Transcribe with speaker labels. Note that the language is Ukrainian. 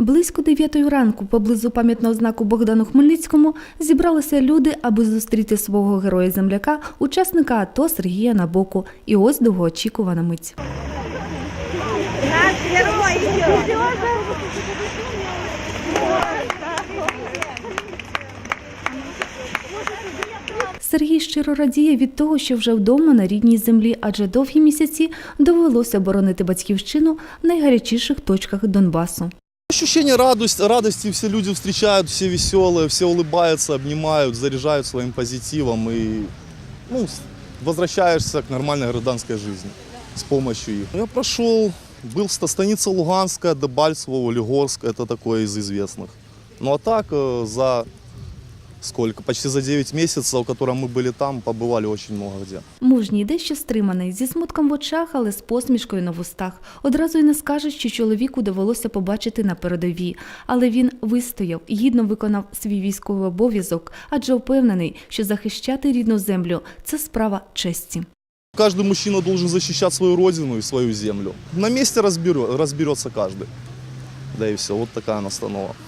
Speaker 1: Близько дев'ятої ранку поблизу пам'ятного знаку Богдану Хмельницькому зібралися люди, аби зустріти свого героя-земляка, учасника АТО Сергія Набоку. І ось довгоочікувана мить.
Speaker 2: Наш герой.
Speaker 1: Сергій щиро радіє від того, що вже вдома на рідній землі, адже довгі місяці довелося боронити батьківщину в найгарячіших точках Донбасу.
Speaker 3: Ощущение радости, радости, все люди встречают, все веселые, все улыбаются, обнимают, заряжают своим позитивом и ну, с- возвращаешься к нормальной гражданской жизни с помощью их. Я прошел, был ста- станица Луганская, Дебальцево, Олигорск, это такое из известных. Ну а так э, за сколько? Почти за 9 месяцев, в котором мы были там, побывали очень много где.
Speaker 1: Мужній дещо стриманий, зі смутком в очах, але з посмішкою на вустах. Одразу й не скаже, що чоловіку довелося побачити на передовій. Але він вистояв, гідно виконав свій військовий обов'язок, адже впевнений, що захищати рідну землю це справа честі.
Speaker 3: Каждый мужчина должен защищать свою родину и свою землю. На месте разберет, разберется каждый. Да и все, вот такая настанова.